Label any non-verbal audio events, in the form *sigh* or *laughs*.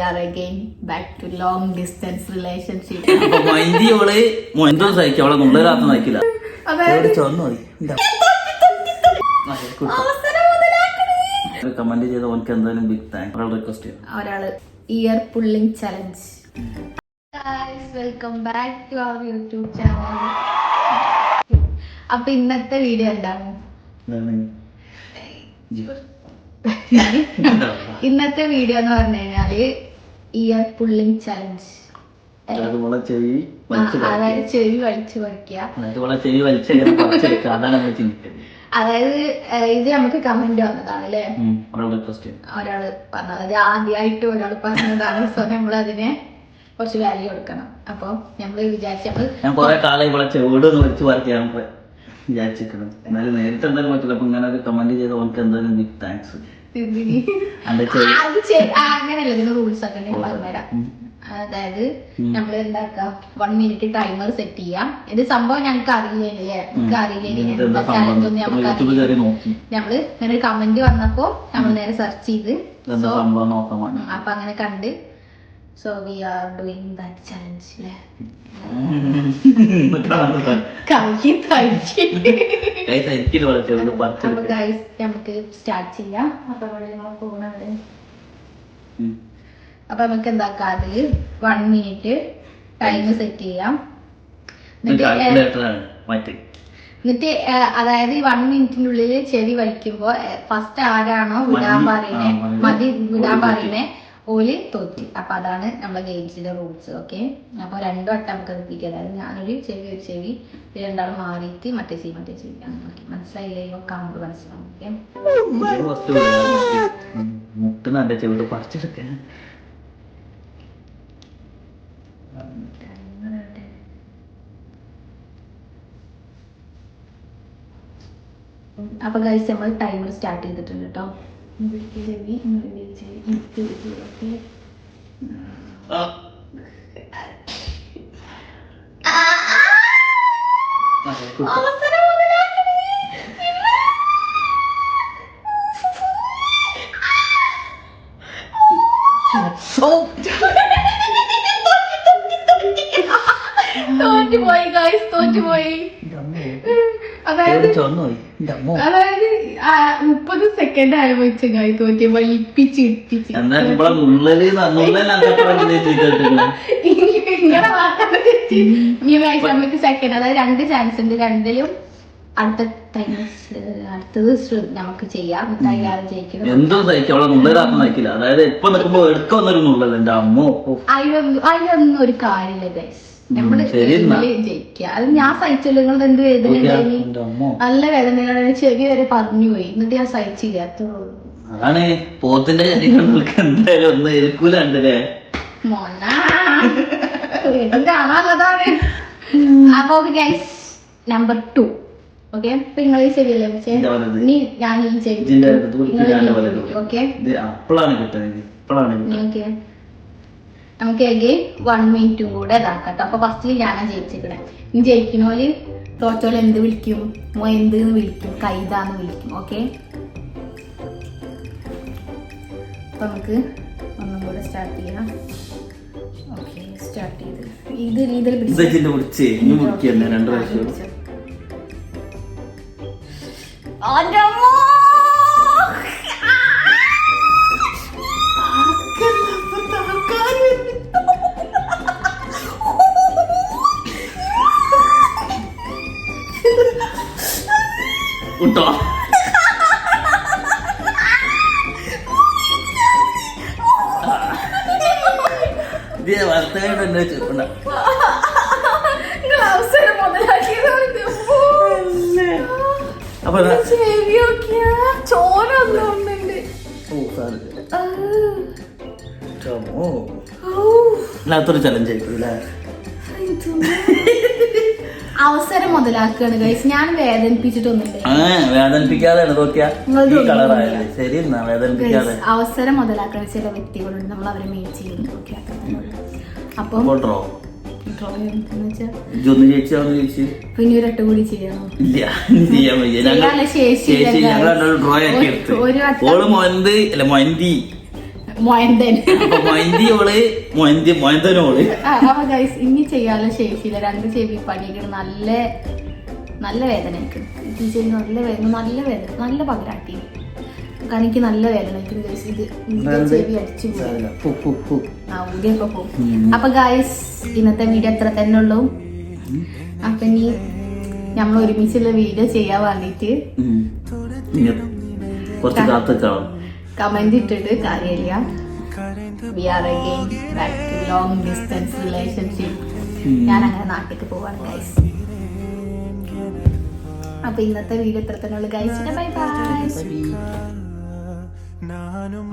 are again back to long distance relationship. *laughs* അപ്പൊ Mindy മൊന്തോ സഹിക്കും അവളെ നുള്ളരാത്ത നയിക്കില്ല. കമന്റ് ചെയ്ത ഓനക്ക് എന്തായാലും ബിഗ് താങ്ക് ഒരാൾ റിക്വസ്റ്റ് ചെയ്യാം ഒരാൾ ear pulling challenge welcome back to our YouTube channel അപ്പൊ ഇന്നത്തെ വീഡിയോ എന്താണ്? എന്താണ്? ഇന്നത്തെ വീഡിയോ എന്ന് പറഞ്ഞു കഴിഞ്ഞാൽ ഇയർ പുള്ളിങ് ചലഞ്ച് അതായത് ചെവി വലിച്ചു അതായത് ചെവി വലിച്ചു പറിക്കുക അതായത് ഇവളെ ചെവി വലിച്ചെങ്ങനെ പറിച്ചെടുക്കുക അതാണ് നമ്മൾ ചിന്തിക്കുന്നത് അതായത് ഇത് നമുക്ക് കമന്റ് വന്നതാണ് അല്ലേ? ഒരാൾ ഒരാൾ പറഞ്ഞത് അത് ആദ്യമായിട്ട് ഒരാൾ പറഞ്ഞതാണ്. സോ നമ്മൾ അതിനെ കുറച്ച് വാല്യൂ കൊടുക്കണം. അപ്പൊ നമ്മൾ വിചാരിച്ചു ഞാൻ കുറെ കാലം ഇവിടെ ചെവിട് വലിച്ചു പറിക്കാൻ എന്നാലും നേരിട്ട് എന്തായാലും പറ്റില്ല. അപ്പൊ ഇങ്ങനെ ഒരു കമന്റ് ചെയ്ത ഓൾക്ക് എന്തായാലും താങ്ക്സ് അങ്ങനെയല്ല ഇതിന് റൂൾസ് ഒക്കെ ഞാൻ പറഞ്ഞുതരാം. അതായത്. നമ്മൾ എന്താക്കാം? വൺ മിനിറ്റ് ടൈമർ സെറ്റ് ചെയ്യാം. ഇത് സംഭവം ഞങ്ങൾക്ക് അറിയില്ലേ ഞങ്ങൾക്ക് അറിയില്ലേ ഞമ്മൾ ഇങ്ങനെ കമന്റ് വന്നപ്പോ നമ്മൾ നേരെ സെർച്ച് ചെയ്ത്. അപ്പൊ അങ്ങനെ കണ്ട് so we are doing that challenge. അപ്പൊ ഗൈസ് നമുക്ക് സ്റ്റാർട്ട് ചെയ്യാം അപ്പൊ ഇവിടെ നമ്മൾ പോകണത്. അപ്പൊ നമുക്ക് എന്താക്കാം അതിൽ വൺ മിനിറ്റ് ടൈം സെറ്റ് ചെയ്യാം എന്നിട്ട് അതായത് ഈ വൺ മിനിറ്റിനുള്ളിൽ ചെവി വലിക്കുമ്പോ ഫസ്റ്റ് ആരാണോ വിടാൻ പറയുന്നേ. മതി. വിടാൻ പറയുന്നേ. ഓൽ തോറ്റി. അപ്പൊ അതാണ് നമ്മളെ ഗെയിംസിന്റെ റൂൾസ് ഓക്കെ അപ്പൊ രണ്ടു വട്ടം നമുക്ക് റിപ്പീറ്റ് അതായത് ഞാനൊരു ചെവി ഒരു ചെവി ഇത് രണ്ടാളും മാറിയിട്ട് മറ്റേ ചെവി മറ്റേ ചെവി. അങ്ങനെ ഓക്കെ മനസ്സിലായില്ലേ കമ്പ് മനസ്സിലാവും ഓക്കെ ഇത് first വിടുക. ഉം. മുട്ടുന്ന എന്റെ ചെവിട് പറിച്ചെടുക്കുക അപ്പൊ ഗൈസ് നമ്മൾ ടൈമർ സ്റ്റാർട്ട് ചെയ്തിട്ടുണ്ട് കേട്ടോ ചെവി ചെവി ഓക്കെ ആ. ആ, കുത്തി. അവസരം മുതലാക്കണേ. തോറ്റുപോയി ഗൈസ് തോറ്റുപോയി. അതായത്. അതായത് മുപ്പത് സെക്കൻഡ് ആലോചിച്ച ഗായ് തോറ്റി വലിപ്പിച്ച് ഇട്ടിച്ച് നമുക്ക് സെക്കൻഡ് അതായത് രണ്ട് ചാൻസ് ഉണ്ട്. രണ്ടിലും അടുത്ത അടുത്തത് നമുക്ക് ചെയ്യാം. തയ്യാറ് എന്തും സഹിക്കും അതായത് ഇപ്പൊ നിൽക്കുമ്പോ ഒരു കാര്യമില്ല ഗൈസ് നമ്മൾ. ജയിക്കുക. അത് ഞാൻ സഹിച്ചില്ലെങ്കിൽ എന്ത് വേദന ഉണ്ടായി നല്ല വേദനകളാണ്. ചെവി വരെ പറഞ്ഞു പോയി. എന്നിട്ട് ഞാൻ സഹിച്ചില്ലാത്തുള്ളൂ അത്രേ ഉള്ളൂ അതാണ് പോത്തിന്റെ ശരീരങ്ങൾക്ക് എന്തായാലും ഒന്നും ഏൽക്കൂലണ്ടല്ലേ? മോന. വീണ്ടും അപ്പൊ ഗൈസ് നമ്പർ ടു ഓക്കെ അപ്പൊ നിങ്ങൾ ഈ ചെവിയല്ലേ ഇനി ഞാൻ ഈ ചെവി. അപ്പോഴാണ് കിട്ടുന്നത്. ഇപ്പോഴാണ് ഓക്കെ നമുക്ക് അഗെയിൻ വൺ മിനിറ്റും കൂടെ ഇതാക്കട്ടോ. അപ്പൊ ഫസ്റ്റിൽ ഞാനാ ജയിച്ചിക്കണേ ഇനി ജയിക്കണോൽ തോറ്റോൾ എന്ത് വിളിക്കും? മോ എന്ത് എന്ന് വിളിക്കും? കൈതാന്ന് വിളിക്കും. ഓക്കെ അപ്പൊ നമുക്ക് ഒന്നും കൂടെ സ്റ്റാർട്ട് ചെയ്യാം. ഓക്കെ സ്റ്റാർട്ട് ചെയ്ത്. ഇത് ഇതിൽ പിടിച്ച് രണ്ടു പ്രാവശ്യം. വിട്ടോ ഇത് വർത്തമാനം എന്നെ ചെറുപ്പണ്ട നിങ്ങൾ അവസരം അപ്പൊ ചോര ഒന്നുണ്ട് ഓ ചലഞ്ച് ആയിരിക്കും അല്ലേ? അവസരം മുതലാക്കുകയാണ് ഗൈസ് ഞാൻ വേദനിപ്പിച്ചിട്ടൊന്നുമില്ല. നോക്കിയാ? ശരി എന്നാ വേദനിപ്പിക്കാതെ. അവസരം മുതലാക്കുന്ന ചില വ്യക്തികളുണ്ട് നമ്മൾ അവരെ മീറ്റ് ചെയ്യുന്നത് ഓക്കെ അപ്പം ഒരു- ഓൾ മൊയന്തി മൊയന്തനോൾ അപ്പൊ ഗൈസ് ഇനി ചെയ്യാനുള്ള ശേഷിയില്ല. രണ്ട് ചെവി പണിയൊക്കെ നല്ല നല്ല വേദന എനിക്ക്. ഈ ചെവി നല്ല വേദന നല്ല വേദന നല്ല പകരാട്ടി കാരണം എനിക്ക് നല്ല വേദന എനിക്ക് ഗൈസ് ഇത് ചെവി അടിച്ചു ഊരിയൊക്കെ പോകും. അപ്പൊ ഗൈസ് ഇന്നത്തെ വീഡിയോ അത്ര തന്നെ ഉള്ളൂ. അപ്പൊ ഇനി നമ്മൾ ഒരുമിച്ചുള്ള വീഡിയോ ചെയ്യാൻ വേണ്ടിട്ട് കുറച്ച് കാത്തു കാണും കമന്റ് ഇട്ടിട്ട് കാര്യമില്ല. We are again back to long distance relationship. ഞാൻ അങ്ങനെ നാട്ടിലേക്ക് പോവാണ് ഗൈസ് അപ്പൊ ഇന്നത്തെ വീഡിയോ ഇത്ര തന്നെ ഉള്ളു ഗൈസ് ബൈ ബൈ നാനും